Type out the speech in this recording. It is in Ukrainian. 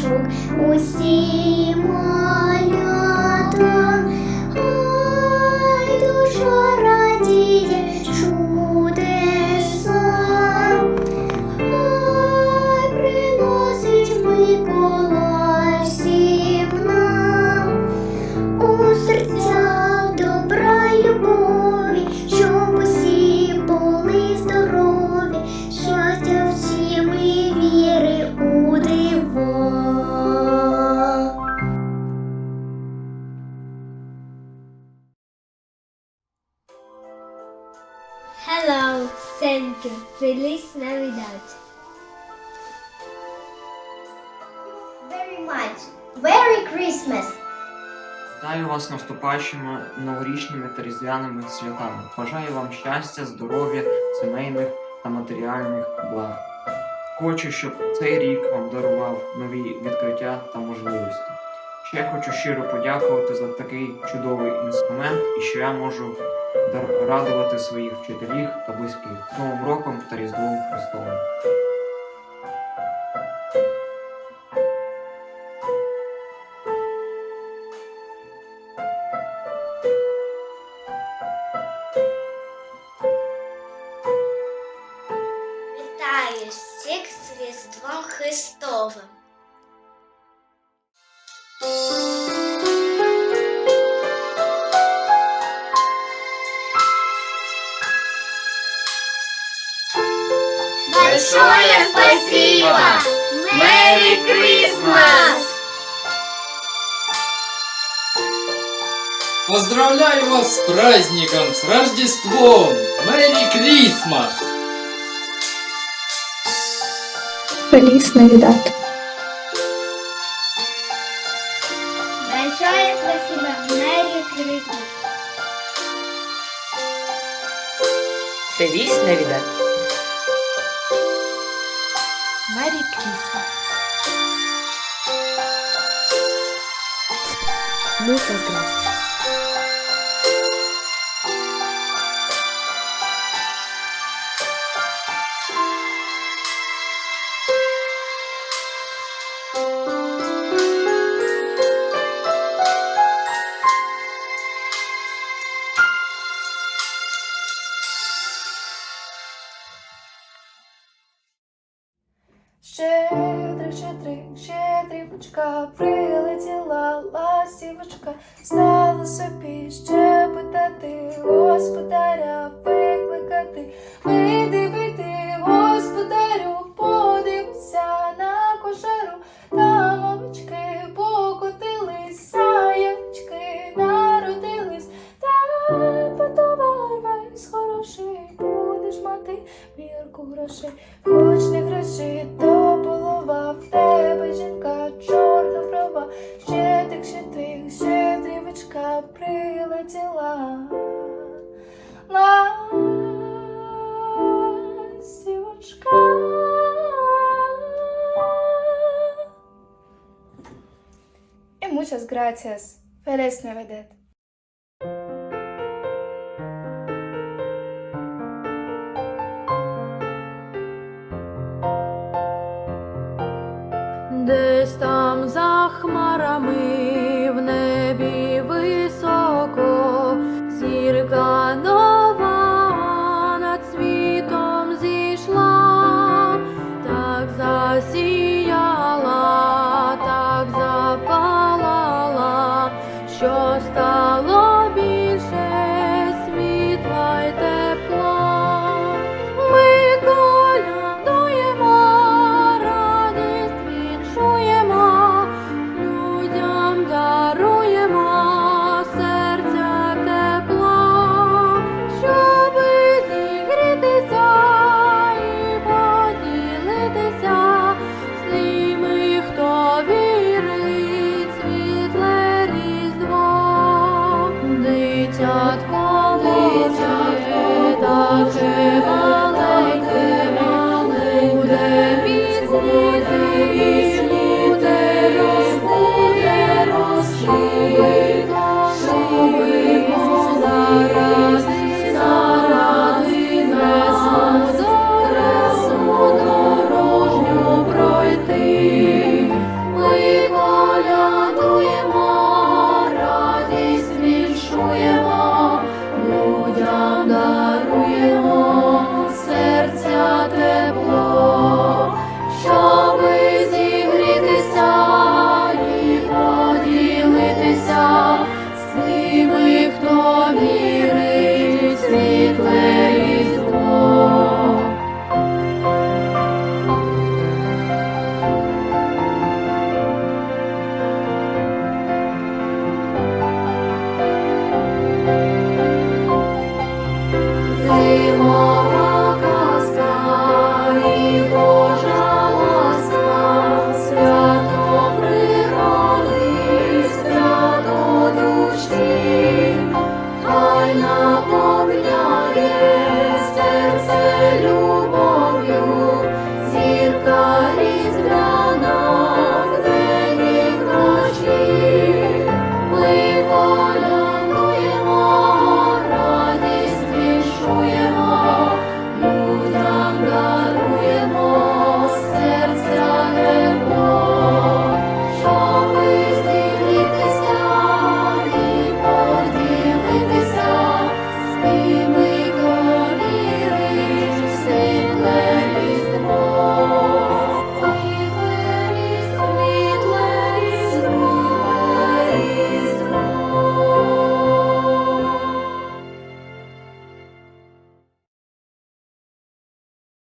посмішок усім Feliz Navidad. Very much. Merry Christmas. Вітаю вас наступаючими новорічними та різдвяними святами. Бажаю вам щастя, здоров'я, сімейних та матеріальних благ. Хочу, щоб цей рік вам дарував нові відкриття та можливості. Ще хочу щиро подякувати за такий чудовий інструмент і що я можу радувати своїх вчителів та близьких з Новим роком та Різдвом Христовим. Вітаю всіх з Різдвом Христовим. Большое спасибо! Мэри Крисмас! Поздравляю вас с праздником, с Рождеством! Мэри Крисмас! Feliz Navidad. Большое спасибо, Мэри Крисмас! Feliz Navidad. Muchas gracias. Ластівочка, стала собі щебетати, господаря викликати. Вийди, вийди, господарю, подивися на кошару, там овечки покотились, саєчки народились, тебе товар весь хороший, будеш мати мірку грошей. Хоч не гроші, то muchas gracias. Feliz Navidad. Десь там за хмарами в небі що стало.